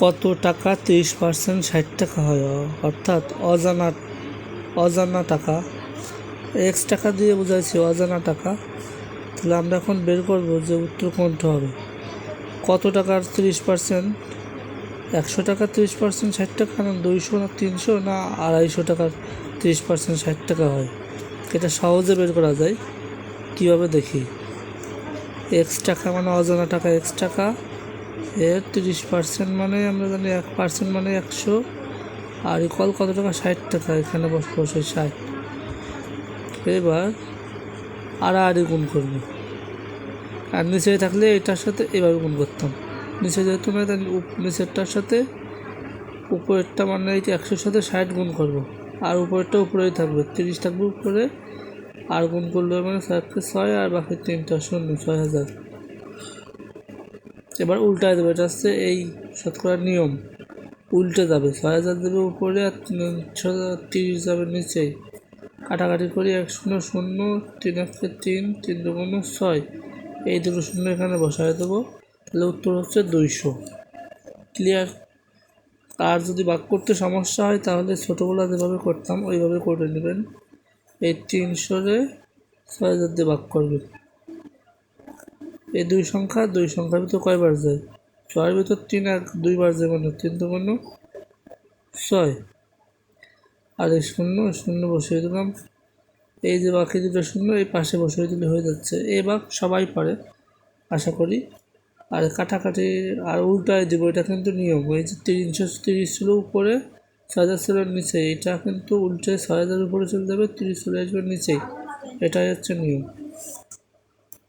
কত টাকা? তিরিশ পার্সেন্ট, ষাট টাকা হয়। অর্থাৎ অজানা অজানা টাকা। এক্স টাকা দিয়ে বোঝাইছি, অজানা টাকা। তাহলে আমরা এখন বের করব যে উত্তর কোনটা হবে। কত টাকার তিরিশ পার্সেন্ট? একশো টাকা তিরিশ পার্সেন্ট, ষাট টাকা না, দুইশো না, তিনশো না, আড়াইশো টাকার তিরিশ পার্সেন্ট, ষাট টাকা হয়। এটা সহজে বের করা যায়। কীভাবে দেখি? এক্স টাকা মানে অজানা টাকা এক্স টাকা। তিরিশ পার্সেন্ট মানে আমরা জানি এক পার্সেন্ট মানে একশো। আর ইকল কত টাকা? ষাট টাকা, এখানে বস, বসে ষাট। এবার আড়াআড়ি গুণ করব। আর নিচে থাকলে এটার সাথে এভাবে গুণ করতাম। নিচে যেহেতু না তাই উপ- নিচেরটার সাথে উপরেরটা মানে এই যে একশোর সাথে ষাট গুণ করব। আর উপরেরটা উপরেই থাকবে। তিরিশ থাকবে উপরে, আর গুণ করলে মানে ছয়কে ছয় আর বাকি তিনটা শূন্য, ছয় হাজার। এবার উল্টায় দেবে, এটা হচ্ছে এই শতকরার নিয়ম। উল্টে যাবে, ছয় হাজার দেবে উপরে আর তিন- ছ- তিরিশ যাবে নিচেই কাটাকাটি করি, এক শূন্য শূন্য, তিন এককে তিন তিন দুগুণ ছয়। এই দুটো শূন্য এখানে বসায় দেবো। তাহলে উত্তর হচ্ছে দুইশো। ক্লিয়ার আর যদি বাক করতে সমস্যা হয়, তাহলে ছোটোবেলা যেভাবে করতাম, ওইভাবে করে নেবেন। এই তিনশোরে ছয় হাজার দিয়ে বাক করবেন। এই দুই সংখ্যা, দুই সংখ্যার ভিতর কয়বার যায়? ছয়ের ভিতর তিন এক দুইবার যায় মানে তিন দুগুণ ছয়। আর এই শূন্য শূন্য বসিয়ে দিলাম। এই যে বাকি দুটো শূন্য, এই পাশে বসিয়ে দিলে হয়ে যাচ্ছে। এই বাক সবাই পারে, আশা করি। আর কাটাকাটি, আর উল্টায় দিব, এটা কিন্তু নিয়ম। এই যে তিনশো তিরিশ ছিল উপরে, ছয় হাজার ছিল নিচে। এটা কিন্তু উল্টে ছয় হাজার উপরে চলে যাবে, তিরিশ চলে আসবে নিচেই। এটাই হচ্ছে নিয়ম।